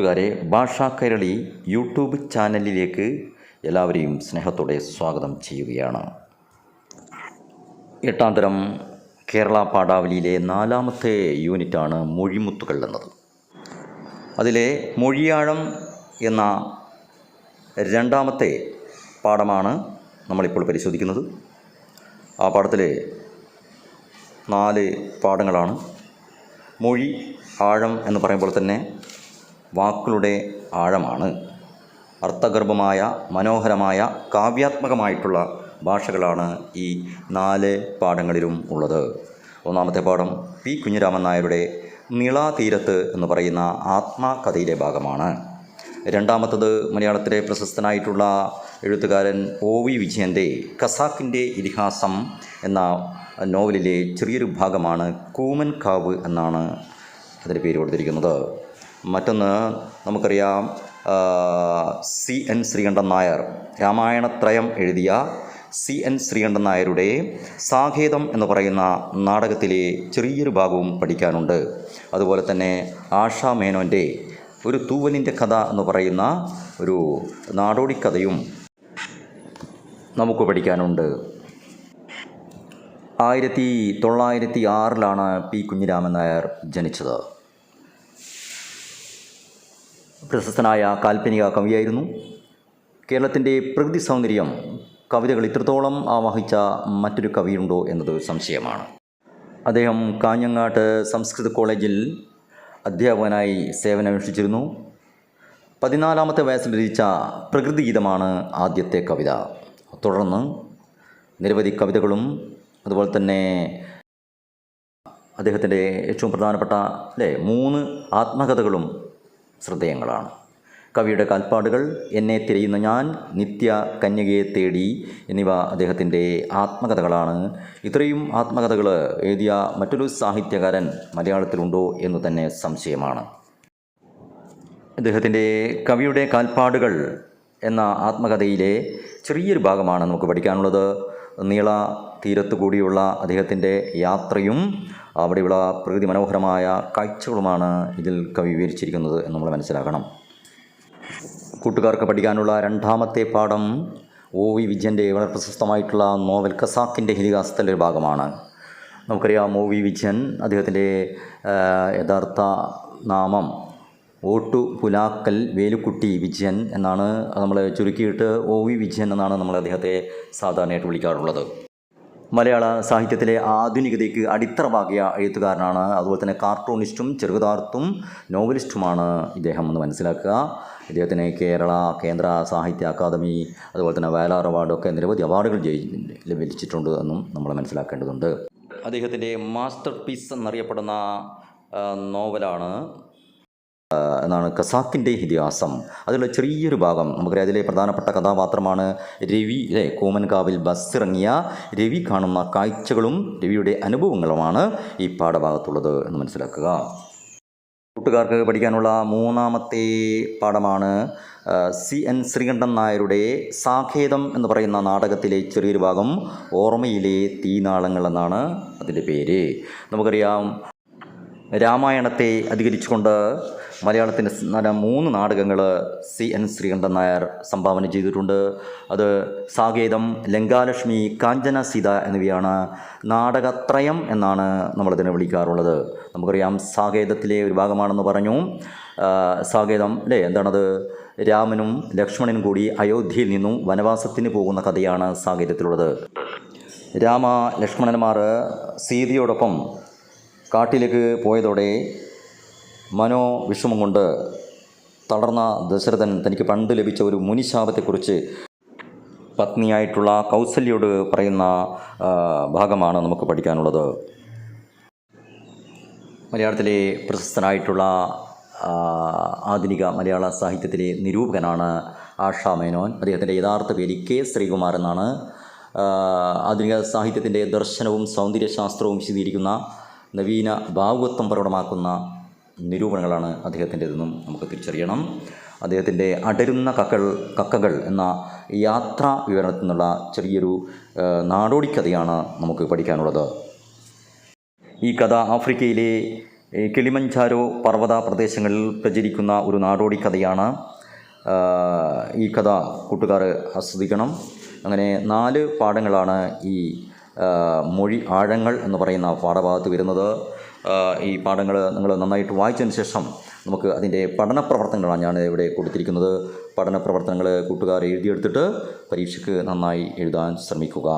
കൂട്ടുകാരെ ഭാഷാ കൈരളി യൂട്യൂബ് ചാനലിലേക്ക് എല്ലാവരെയും സ്നേഹത്തോടെ സ്വാഗതം ചെയ്യുകയാണ്. എട്ടാം തരം കേരള പാഠാവലിയിലെ നാലാമത്തെ യൂണിറ്റാണ് മൊഴിമുത്തുകൾ എന്നത്. അതിലെ മൊഴിയാഴം എന്ന രണ്ടാമത്തെ പാഠമാണ് നമ്മളിപ്പോൾ പരിശോധിക്കുന്നത്. ആ പാഠത്തിലെ നാല് പാഠങ്ങളാണ്. മൊഴി ആഴം എന്ന് പറയുമ്പോൾ തന്നെ വാക്കുകളുടെ ആഴമാണ്. അർത്ഥഗർഭമായ മനോഹരമായ കാവ്യാത്മകമായിട്ടുള്ള ഭാഷകളാണ് ഈ നാല് പാഠങ്ങളിലും ഉള്ളത്. ഒന്നാമത്തെ പാഠം പി. കുഞ്ഞിരാമൻ നായരുടെ നിളാതീരത്ത് എന്ന് പറയുന്ന ആത്മകഥയിലെ ഭാഗമാണ്. രണ്ടാമത്തത് മലയാളത്തിലെ പ്രശസ്തനായിട്ടുള്ള എഴുത്തുകാരൻ ഒ. വി. വിജയന്റെ കസാക്കിന്റെ ഇതിഹാസം എന്ന നോവലിലെ ചെറിയൊരു ഭാഗമാണ് കൂമൻ കാവ് എന്നാണ് അതിന്റെ പേര് കൊടുത്തിരിക്കുന്നത്. മറ്റൊന്ന് നമുക്കറിയാം സി എൻ ശ്രീകണ്ഠൻ നായർ. രാമായണത്രയം എഴുതിയ സി എൻ ശ്രീകണ്ഠൻ നായരുടെ സാഖേതം എന്ന് പറയുന്ന നാടകത്തിലെ ചെറിയൊരു ഭാഗവും പഠിക്കാനുണ്ട്. അതുപോലെ തന്നെ ആഷാ മേനോന്റെ ഒരു തൂവലിന്റെ കഥ എന്ന് പറയുന്ന ഒരു നാടോടിക്കഥയും നമുക്ക് പഠിക്കാനുണ്ട്. ആയിരത്തി തൊള്ളായിരത്തി ആറിലാണ് പി കുഞ്ഞിരാമൻ നായർ ജനിച്ചത്. പ്രശസ്തനായ കാൽപ്പനിക കവിയായിരുന്നു. കേരളത്തിന്റെ പ്രകൃതി സൗന്ദര്യം കവിതകൾ ഇത്രത്തോളം ആവാഹിച്ച മറ്റൊരു കവിയുണ്ടോ എന്നത് സംശയമാണ്. അദ്ദേഹം കാഞ്ഞങ്ങാട്ട് സംസ്കൃത കോളേജിൽ അധ്യാപകനായി സേവനമനുഷ്ഠിച്ചിരുന്നു. പതിനാലാമത്തെ വയസ്സിൽ രചിച്ച പ്രകൃതി ഗീതമാണ് ആദ്യത്തെ കവിത. തുടർന്ന് നിരവധി കവിതകളും അതുപോലെ തന്നെ അദ്ദേഹത്തിന്റെ ഏറ്റവും പ്രധാനപ്പെട്ട അല്ലേ മൂന്ന് ആത്മകഥകളും ശ്രദ്ധേയങ്ങളാണ്. കവിയുടെ കാൽപ്പാടുകൾ എന്നെ തിരയുന്ന ഞാൻ നിത്യ കന്യകയെ തേടി എന്നിവ അദ്ദേഹത്തിന്റെ ആത്മകഥകളാണ്. ഇത്രയും ആത്മകഥകൾ എഴുതിയ മറ്റൊരു സാഹിത്യകാരൻ മലയാളത്തിലുണ്ടോ എന്ന് തന്നെ സംശയമാണ്. അദ്ദേഹത്തിന്റെ കവിയുടെ കാൽപ്പാടുകൾ എന്ന ആത്മകഥയിലെ ചെറിയൊരു ഭാഗമാണ് നമുക്ക് പഠിക്കാനുള്ളത്. നീള തീരത്തു കൂടിയുള്ള അദ്ദേഹത്തിന്റെ യാത്രയും അവിടെയുള്ള പ്രകൃതി മനോഹരമായ കാഴ്ചകളുമാണ് ഇതിൽ കവി വിവരിച്ചിരിക്കുന്നത് എന്ന് നമ്മൾ മനസ്സിലാക്കണം. കൂട്ടുകാർക്ക് പഠിക്കാനുള്ള രണ്ടാമത്തെ പാഠം ഒ വി വിജയന്റെ വളരെ പ്രശസ്തമായിട്ടുള്ള നോവൽ കസാക്കിന്റെ ഇതിഹാസത്തിന്റെ ഒരു ഭാഗമാണ്. നമുക്കറിയാം ഒ വി വിജയൻ അദ്ദേഹത്തിന്റെ യഥാർത്ഥ നാമം ഓട്ടു പുലാക്കൽ വേലുക്കുട്ടി വിജയൻ എന്നാണ് നമ്മൾ ചുരുക്കിയിട്ട് ഒ വി വിജയൻ എന്നാണ് നമ്മൾ അദ്ദേഹത്തെ സാധാരണയായിട്ട് വിളിക്കാറുള്ളത്. മലയാള സാഹിത്യത്തിലെ ആധുനികതയ്ക്ക് അടിത്തറവാകിയ എഴുത്തുകാരനാണ്. അതുപോലെ തന്നെ കാർട്ടൂണിസ്റ്റും ചെറുകഥാർത്തും നോവലിസ്റ്റുമാണ് ഇദ്ദേഹം എന്ന് മനസ്സിലാക്കുക. ഇദ്ദേഹത്തിന് കേരള കേന്ദ്ര സാഹിത്യ അക്കാദമി അതുപോലെ തന്നെ വയലാർ അവാർഡൊക്കെ നിരവധി അവാർഡുകൾ ലഭിച്ചിട്ടുണ്ട് എന്നും നമ്മൾ മനസ്സിലാക്കേണ്ടതുണ്ട്. അദ്ദേഹത്തിന്റെ മാസ്റ്റർ പീസ് എന്നറിയപ്പെടുന്ന നോവലാണ് എന്നാണ് ഖസാക്കിന്റെ ഇതിഹാസം. അതിലുള്ള ചെറിയൊരു ഭാഗം നമുക്കറിയാം. അതിലെ പ്രധാനപ്പെട്ട കഥാപാത്രമാണ് രവി അല്ലേ കോമൻകാവിൽ ബസ്സിറങ്ങിയ രവി കാണുന്ന കാഴ്ചകളും രവിയുടെ അനുഭവങ്ങളുമാണ് ഈ പാഠഭാഗത്തുള്ളത് എന്ന് മനസ്സിലാക്കുക. കൂട്ടുകാർക്ക് പഠിക്കാനുള്ള മൂന്നാമത്തെ പാഠമാണ് സി എൻ ശ്രീകണ്ഠൻ നായരുടെ സാഖേതം എന്ന് പറയുന്ന നാടകത്തിലെ ചെറിയൊരു ഭാഗം ഓർമ്മയിലെ തീനാളങ്ങൾ എന്നാണ് അതിന്റെ പേര്. നമുക്കറിയാം രാമായണത്തെ അധികരിച്ചുകൊണ്ട് മലയാളത്തിന്റെ മൂന്ന് നാടകങ്ങൾ സി എൻ ശ്രീകണ്ഠൻ നായർ സംഭാവന ചെയ്തിട്ടുണ്ട്. അത് സാകേതം ലങ്കാലക്ഷ്മി കാഞ്ചന സീത എന്നിവയാണ് നാടകത്രയം എന്നാണ് നമ്മളതിനെ വിളിക്കാറുള്ളത്. നമുക്കറിയാം സാകേതത്തിലെ ഒരു ഭാഗമാണെന്ന് പറഞ്ഞു. സാകേതം അല്ലേ എന്താണത്? രാമനും ലക്ഷ്മണനും കൂടി അയോധ്യയിൽ നിന്നും വനവാസത്തിന് പോകുന്ന കഥയാണ് സാകേതത്തിലുള്ളത്. രാമ ലക്ഷ്മണന്മാർ സീതയോടൊപ്പം കാട്ടിലേക്ക് പോയതോടെ മനോവിഷമം കൊണ്ട് തളർന്ന ദശരഥൻ തനിക്ക് പണ്ട് ലഭിച്ച ഒരു മുനിശാപത്തെക്കുറിച്ച് പത്നിയായിട്ടുള്ള കൗസല്യോട് പറയുന്ന ഭാഗമാണ് നമുക്ക് പഠിക്കാനുള്ളത്. മലയാളത്തിലെ പ്രശസ്തനായിട്ടുള്ള ആധുനിക മലയാള സാഹിത്യത്തിലെ നിരൂപകനാണ് ആഷാ മേനോൻ. അദ്ദേഹത്തിന്റെ യഥാർത്ഥ പേര് കെ ശ്രീകുമാർ എന്നാണ്. ആധുനിക സാഹിത്യത്തിന്റെ ദർശനവും സൗന്ദര്യശാസ്ത്രവും വിശദീകരിക്കുന്ന നവീന ഭാവുകത്വം പ്രകടമാക്കുന്ന നിരൂപണങ്ങളാണ് അദ്ദേഹത്തിന്റെതെന്നും നമുക്ക് തിരിച്ചറിയണം. അദ്ദേഹത്തിന്റെ അടരുന്ന കക്കൾ കക്കകൾ എന്ന യാത്രാ വിവരണത്തിൽ നിന്നുള്ള ചെറിയൊരു നാടോടിക്കഥയാണ് നമുക്ക് പഠിക്കാനുള്ളത്. ഈ കഥ ആഫ്രിക്കയിലെ കിളിമഞ്ചാരോ പർവത പ്രദേശങ്ങളിൽ പ്രചരിക്കുന്ന ഒരു നാടോടിക്കഥയാണ്. ഈ കഥ കൂട്ടുകാർ ആസ്വദിക്കണം. അങ്ങനെ നാല് പാഠങ്ങളാണ് ഈ മൊഴി ആഴങ്ങൾ എന്ന് പറയുന്ന പാഠഭാഗത്ത് വരുന്നത്. ഈ പാഠങ്ങൾ നിങ്ങൾ നന്നായിട്ട് വായിച്ചതിന് ശേഷം നമുക്ക് അതിന്റെ പഠന പ്രവർത്തനങ്ങളാണ് ഞാൻ ഇവിടെ കൊടുത്തിരിക്കുന്നത്. പഠന പ്രവർത്തനങ്ങൾ കൂട്ടുകാർ എഴുതിയെടുത്തിട്ട് പരീക്ഷയ്ക്ക് നന്നായി എഴുതാൻ ശ്രമിക്കുക.